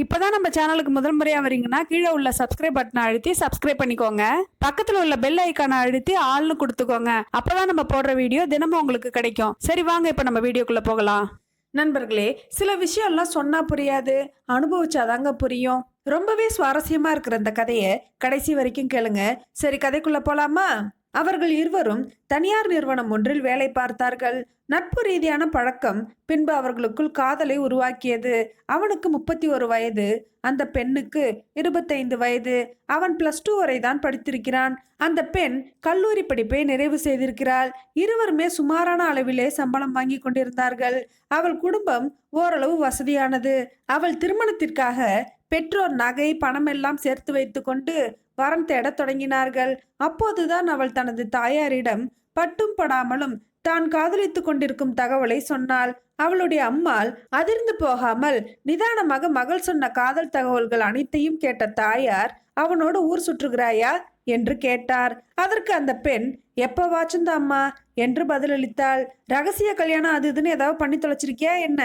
இப்போதான் நம்ம சேனலுக்கு முதல் முறையாக வரீங்கன்னா கீழே உள்ள சப்ஸ்கிரைப் பட்டனை அழுத்தி சப்ஸ்கிரைப் பண்ணிக்கோங்க. பக்கத்தில் உள்ள பெல் ஐக்கானை அழுத்தி ஆள்னு கொடுத்துக்கோங்க. அப்போதான் நம்ம போடுற வீடியோ தினமும் உங்களுக்கு கிடைக்கும். சரி வாங்க இப்போ நம்ம வீடியோக்குள்ளே போகலாம். நண்பர்களே சில விஷயம்லாம் சொன்னால் புரியாது. அனுபவிச்சாதாங்க புரியும். ரொம்பவே சுவாரஸ்யமா இருக்கிற அந்த கதையை கடைசி வரைக்கும் கேளுங்க. சரி கதைக்குள்ள போலாமா? அவர்கள் இருவரும் தனியார் நிறுவனம் ஒன்றில் வேலை பார்த்தார்கள். நட்பு ரீதியான பழக்கம் பின்பு அவர்களுக்குள் காதலை உருவாக்கியது. அவனுக்கு முப்பத்தி ஒரு வயது அந்த பெண்ணுக்கு இருபத்தைந்து வயது. அவன் பிளஸ் டூ வரை தான் படித்திருக்கிறான். அந்த பெண் கல்லூரி படிப்பை நிறைவு செய்திருக்கிறாள். இருவருமே சுமாரான அளவிலே சம்பளம் வாங்கி கொண்டிருந்தார்கள். அவள் குடும்பம் ஓரளவு வசதியானது. அவள் திருமணத்திற்காக பெற்றோர் நகை பணம் எல்லாம் சேர்த்து வைத்துக்கொண்டு வரம் தேடத் தொடங்கினார்கள். அப்போதுதான் அவள் தனது தாயாரிடம் பட்டும் படாமலும் தான் காதலித்துக் கொண்டிருக்கும் தகவலை சொன்னாள். அவளுடைய அம்மாள் அதிர்ந்து போகாமல் நிதானமாக மகள் சொன்ன காதல் தகவல்கள் அனைத்தையும் கேட்ட தாயார் அவனோடு ஊர் சுற்றுகிறாயா? என்று கேட்டார். அதற்கு அந்த பெண் எப்பவாச்சும் அம்மா என்று பதிலளித்தாள். ரகசிய கல்யாணம் அது இதுன்னு ஏதாவது பண்ணி தொலைச்சிருக்கியா என்ன?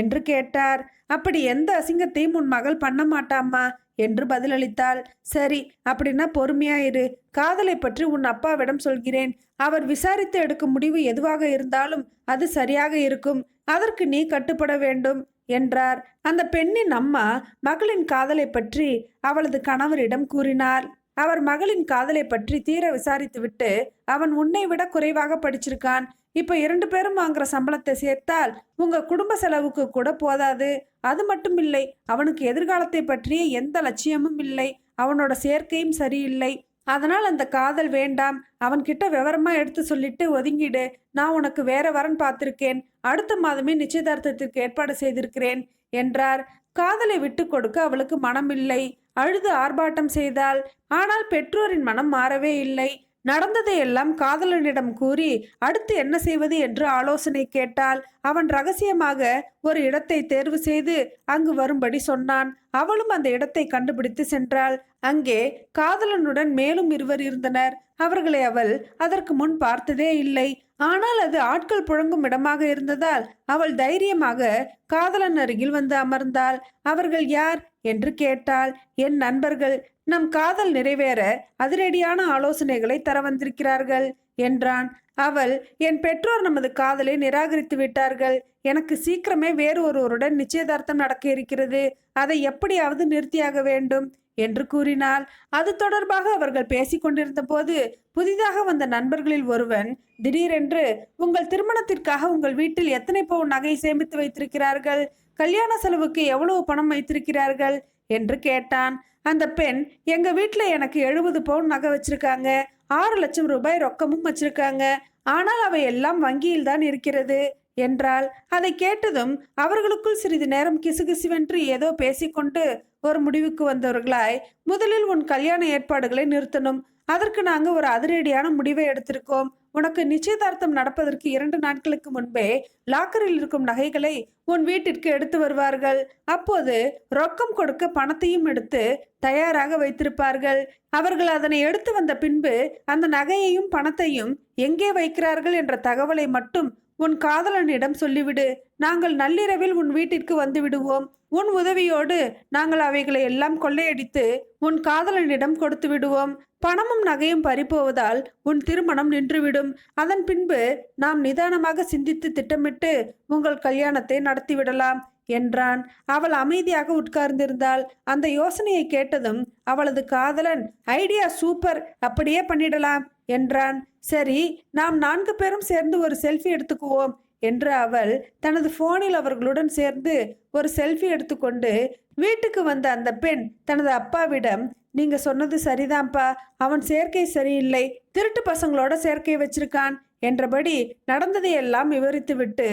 என்று கேட்டார். அப்படி எந்த அசிங்கத்தையும் உன் மகள் பண்ண மாட்டாம்மா என்று பதிலளித்தாள். சரி அப்படின்னா பொறுமையாயிரு காதலை பற்றி உன் அப்பாவிடம் சொல்கிறேன். அவர் விசாரித்து எடுக்கும் முடிவு எதுவாக இருந்தாலும் அது சரியாக இருக்கும். அதற்கு நீ கட்டுப்பட வேண்டும் என்றார். அந்த பெண்ணின் அம்மா மகளின் காதலை பற்றி அவளது கணவரிடம் கூறினார் அவர் மகளின் காதலை பற்றி தீர விசாரித்துவிட்டு அவன் உன்னை விட குறைவாக படிச்சிருக்கான். இப்போ இரண்டு பேரும் வாங்குற சம்பளத்தை சேர்த்தால் உங்க குடும்ப செலவுக்கு கூட போதாது. அது மட்டும் இல்லை அவனுக்கு எதிர்காலத்தை பற்றிய எந்த லட்சியமும் இல்லை. அவனோட சேர்க்கையும் சரியில்லை. அதனால் அந்த காதல் வேண்டாம். அவன்கிட்ட விவரமா எடுத்து சொல்லிட்டு ஒதுங்கிடு. நான் உனக்கு வேற வரன் பார்த்திருக்கேன். அடுத்த மாதமே நிச்சயதார்த்தத்திற்கு ஏற்பாடு செய்திருக்கிறேன் என்றார். காதலை விட்டு கொடுக்க அவளுக்கு மனமில்லை. அழுது ஆர்ப்பாட்டம் செய்தால் ஆனால் பெற்றோரின் மனம் மாறவே இல்லை. நடந்ததையெல்லாம் காதலனிடம் கூறி அடுத்து என்ன செய்வது என்று ஆலோசனை கேட்டால் அவன் ரகசியமாக ஒரு இடத்தை தேர்வு செய்து அங்கு வரும்படி சொன்னான். அவளும் அந்த இடத்தை கண்டுபிடித்து சென்றாள். அங்கே காதலனுடன் மேலும் இருவர் இருந்தனர். அவர்களை அவள் அதற்கு முன் பார்த்ததே இல்லை. ஆனால் அது ஆட்கள் புழங்கும் இடமாக இருந்ததால் அவள் தைரியமாக காதலன் அருகில் வந்து அமர்ந்தாள். அவர்கள் யார்? என்று கேட்டாள். என் நண்பர்கள். நம் காதல் நிறைவேற அதிரடியான ஆலோசனைகளை தர வந்திருக்கிறார்கள் என்றான் அவள் என் பெற்றோர் நமது காதலை நிராகரித்து விட்டார்கள். எனக்கு சீக்கிரமே வேறு ஒருவருடன் நிச்சயதார்த்தம் நடக்க இருக்கிறது. அதை எப்படியாவது நிறுத்தியாக வேண்டும் என்று கூறினாள். அது தொடர்பாக அவர்கள் பேசிக்கொண்டிருந்த போது புதிதாக வந்த நண்பர்களில் ஒருவன் திடீரென்று உங்கள் திருமணத்திற்காக உங்கள் வீட்டில் எத்தனை பவுன் நகை சேமித்து வைத்திருக்கிறார்கள்? கல்யாண செலவுக்கு எவ்வளவு பணம் வைத்திருக்கிறார்கள்? என்று கேட்டான். அந்த பெண் எங்க வீட்டில் எனக்கு எழுபது பவுன் நகை வச்சிருக்காங்க. ஆறு லட்சம் ரூபாய் ரொக்கமும் வச்சிருக்காங்க. ஆனால் அவை எல்லாம் வங்கியில் தான் இருக்கிறது என்றால் அதை கேட்டதும் அவர்களுக்குள் சிறிது நேரம் கிசுகிசுவென்று ஏதோ பேசிக்கொண்டு ஒரு முடிவுக்கு வந்தவர்களாய் முதலில் உன் கல்யாண ஏற்பாடுகளை நிறுத்தணும். அதற்கு நாங்கள் ஒரு அதிரடியான முடிவை எடுத்திருக்கோம். உனக்கு நிச்சயதார்த்தம் நடப்பதற்கு இரண்டு நாட்களுக்கு முன்பே லாக்கரில் இருக்கும் நகைகளை உன் வீட்டிற்கு எடுத்து வருவார்கள். அப்போது ரொக்கம் கொடுக்க பணத்தையும் எடுத்து தயாராக வைத்திருப்பார்கள். அவர்கள் அதனை எடுத்து வந்த பின்பு அந்த நகையையும் பணத்தையும் எங்கே வைக்கிறார்கள் என்ற தகவலை மட்டும் உன் காதலனிடம் சொல்லிவிடு. நாங்கள் நள்ளிரவில் உன் வீட்டிற்கு வந்து விடுவோம். உன் உதவியோடு நாங்கள் அவைகளை எல்லாம் கொள்ளையடித்து உன் காதலனிடம் கொடுத்து விடுவோம். பணமும் நகையும் பறிப்போவதால் உன் திருமணம் நின்றுவிடும். அதன் பின்பு நாம் நிதானமாக சிந்தித்து திட்டமிட்டு உங்கள் கல்யாணத்தை நடத்திவிடலாம். என்றான். அவள் அமைதியாக உட்கார்ந்திருந்தாள். அந்த யோசனையை கேட்டதும் அவளது காதலன் ஐடியா சூப்பர் அப்படியே பண்ணிடலாம் என்றான். சரி நாம் நான்கு பேரும் சேர்ந்து ஒரு செல்ஃபி எடுத்துக்குவோம் என்று அவள் தனது போனில் அவர்களுடன் சேர்ந்து ஒரு செல்ஃபி எடுத்துக்கொண்டு வீட்டுக்கு வந்த அந்த பெண் தனது அப்பாவிடம் நீங்க சொன்னது சரிதான்ப்பா அவன் சேர்க்கை சரியில்லை திருட்டு பசங்களோட சேர்க்கை வச்சிருக்கான் என்றபடி நடந்ததையெல்லாம் விவரித்துவிட்டு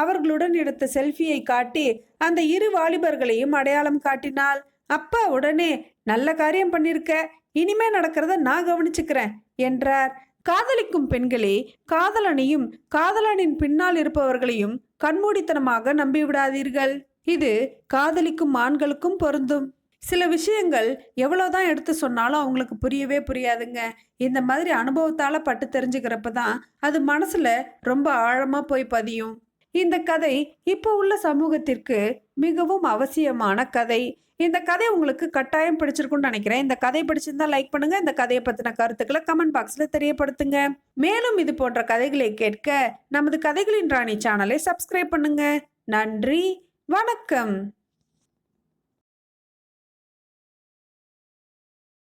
அவர்களுடன் எடுத்த செல்ஃபியை காட்டி அந்த இரு வாலிபர்களையும் அடையாளம் காட்டினாள். அப்பா உடனே நல்ல காரியம் பண்ணிருக்க. இனிமே நடக்கிறத நான் கவனிச்சுக்கிறேன் என்றார். காதலிக்கும் பெண்களே காதலனையும் காதலனின் பின்னால் இருப்பவர்களையும் கண்மூடித்தனமாக நம்பிவிடாதீர்கள். இது காதலிக்கும் ஆண்களுக்கும் பொருந்தும். சில விஷயங்கள் எவ்வளோதான் எடுத்து சொன்னாலும் அவங்களுக்கு புரியவே புரியாதுங்க. இந்த மாதிரி அனுபவத்தால் பட்டு தெரிஞ்சுக்கிறப்ப தான் அது மனசில் ரொம்ப ஆழமாக போய் பதியும். இந்த கதை இப்போ உள்ள சமூகத்திற்கு மிகவும் அவசியமான கதை. இந்த கதை உங்களுக்கு கட்டாயம் பிடிச்சிருக்கும்னு நினைக்கிறேன். இந்த கதை பிடிச்சிருந்தா லைக் பண்ணுங்க. இந்த கதையை பத்தின கருத்துக்களை கமெண்ட் பாக்ஸ்ல தெரியப்படுத்துங்க. மேலும் இது போன்ற கதைகளை கேட்க நமது கதைகளின் ராணி சேனலை சப்ஸ்கிரைப் பண்ணுங்க. நன்றி. வணக்கம்.